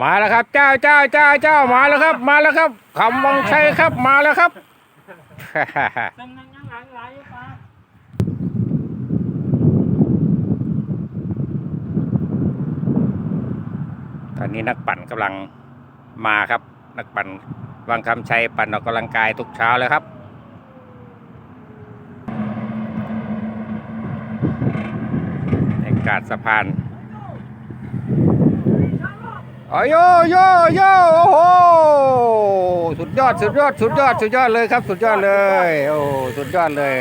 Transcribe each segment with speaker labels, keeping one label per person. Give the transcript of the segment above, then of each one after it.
Speaker 1: มาแล้วครับ เจ้าเจ้าเจ้าเจ้ามาแล้วครับ มาแล้วครับคำวังชัยครับมาแล้วครับ
Speaker 2: นั่งนั่งหลังไหลปลา
Speaker 1: ตอนนี้นักปั่นกำลังมาครับ นักปั่นวังคำชัยปั่นออกกำลังกายทุกเช้าเลยครับในกาดสะพาน โอ้ยโยโยโยโอ้โหสุดยอดสุดยอดสุดยอดสุดยอดเลยครับ สุดยอดเลยโอ้สุดยอดเลย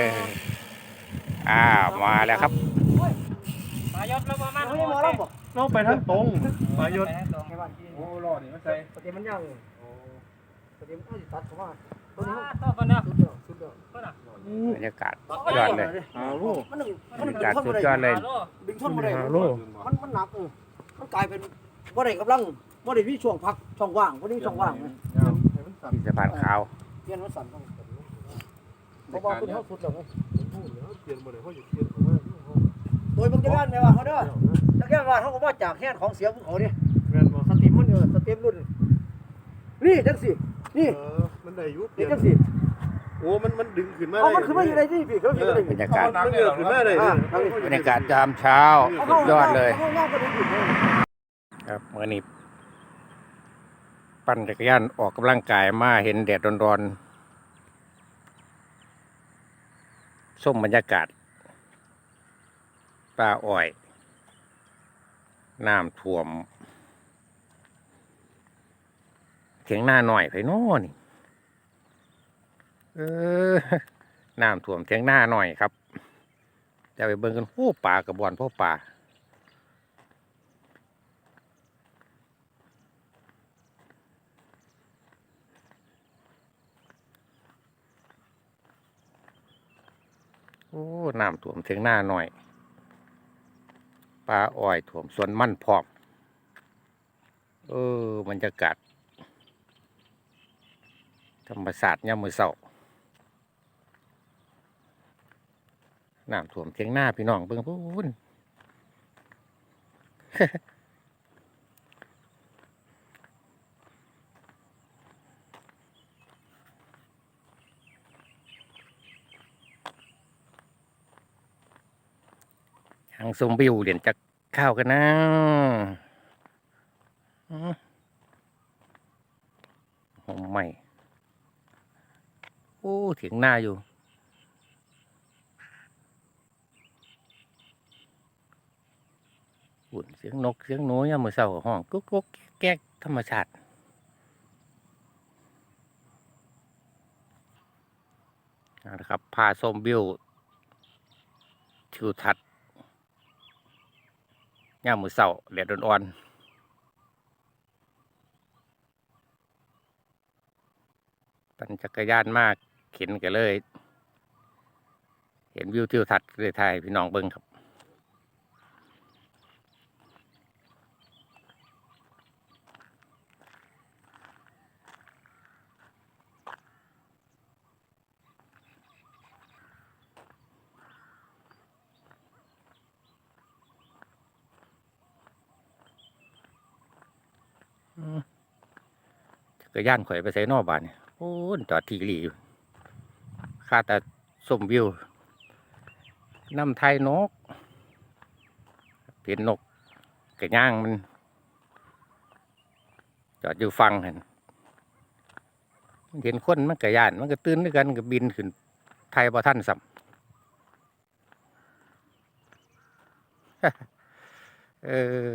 Speaker 1: อ้าวมาแล้วครับ
Speaker 2: ปลายศแล้วประมาณ
Speaker 3: ไม่ได้มอลำบ่
Speaker 4: เราไปทางตรงมายศ
Speaker 3: โอ้รอนี่มันใส่ประเดี๋ยวมันยังประเดี๋ยวมันต้องตัดเข้ามาตัวนี้
Speaker 2: ต่อกันเนาะ
Speaker 3: สุดยอดสุดยอด
Speaker 1: บรรยากาศสุดยอดเลย
Speaker 4: หาลูก
Speaker 3: มันหนึ่ง
Speaker 1: บรรยากาศสุดยอดเลย
Speaker 3: ดึงชนบ่ได้
Speaker 4: หาลูก
Speaker 3: มันมันหนักเออมันกลายเป็น บ่ได้กำลังบ่ได้มีช่วงพักช่องว่างบ่ได้มีช่องว่างเลย
Speaker 1: ที่สะพานขาว
Speaker 3: เปลี่ยนมันสั่นต้องเพราะว่าคุณเฮาสุดแล้วไงโดยบางจังหวัดแม่ว่าเขาเด้อจังหวัดเขาก็ว่าจากแค่นของเสียภูเขานี่
Speaker 4: แม่นบ่
Speaker 3: สตรีมมันเออสตรีมรุ่น นี่จังสินี่
Speaker 4: เออมันได้ยุบเปลี่
Speaker 3: นี่
Speaker 4: ยน
Speaker 3: จังสิ
Speaker 4: โอ้ มัน มันดึงขึ้นมา
Speaker 3: เอามันขึ้นมาอยู่ในที่พี่เขาอยู่ใน
Speaker 1: บรรยากาศ
Speaker 4: มันเงือกขึ้นมาเลย
Speaker 1: บรรยากาศยามเช้าสุดยอดเลย ครับเมื่อนี้ปั่นจักรยานออกกำลังกายมาเห็นแดดร้อนๆส้มบรรยากาศป่าอ้อยน้ำท่วมเถียงหน้าหน่อยไปโน่นี่เออน้ำท่วมเถียงหน้าหน่อยครับจะไปเบิ่งกันโอ้ป่ากระบอนพ่อป่า น้ำท่วมเทียงหน้าหน่อยปลาอ้อยท่วมสวนมันพร้อมเออบรรยากาศธรรมศาสตร์ยามมือเศร้าน้ำท่วมเทียงหน้าพี่น้องเบิ่งพูน ทางสมบิวเหรียญจะข้าวกันนะอื้อหอมใหม่ โอ้เถียงหน้าอยู่ หุ่นเสียงนกเสียงหนูยามมือเศร้าห้องกุ๊กกุ๊กแก๊กธรรมชาติอะครับพาส้มบิวทิวทัศน์ ย่ามมือเศร้าแดดอ่อนๆปั่นจักรยานมากเข็นกันเลย เห็นวิวทิวทัศน์เลยถ่ายพี่น้องเบิ้งครับ จักรยานข่อยไปใส่นอกบ้านเนี่ยโอ้จอดทีหลีอยู่ค่าแต่สมวิวน้ำไทยนกเห็นนกกระย่างมัน จอดอยู่ฟังเห็นเห็นคนมันกระยาน มันก็ตื่นด้วยกันก็บินขึ้นไทยพอท่านสัมเออ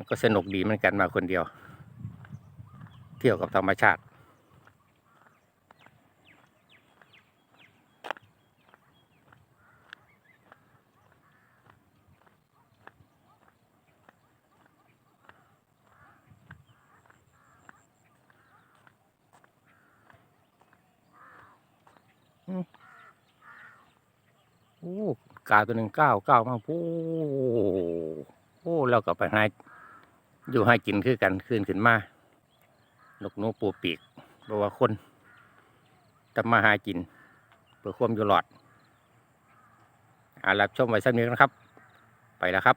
Speaker 1: มันก็สนุกดีเหมือนกันมาคนเดียว เที่ยวกับธรรมชาติ โอ้กาตัวหนึ่งเก้าเก้ามาโอ้โอ้แล้วก็ไปหา อยู่ให้กินคือกันขึ้นขึ้นมานกหนูปูปีกเพราะว่าคนทำมาหากินเพื่อความอยู่หลอดอ่ารับชมไว้สักนิดนะครับ ไปแล้วครับ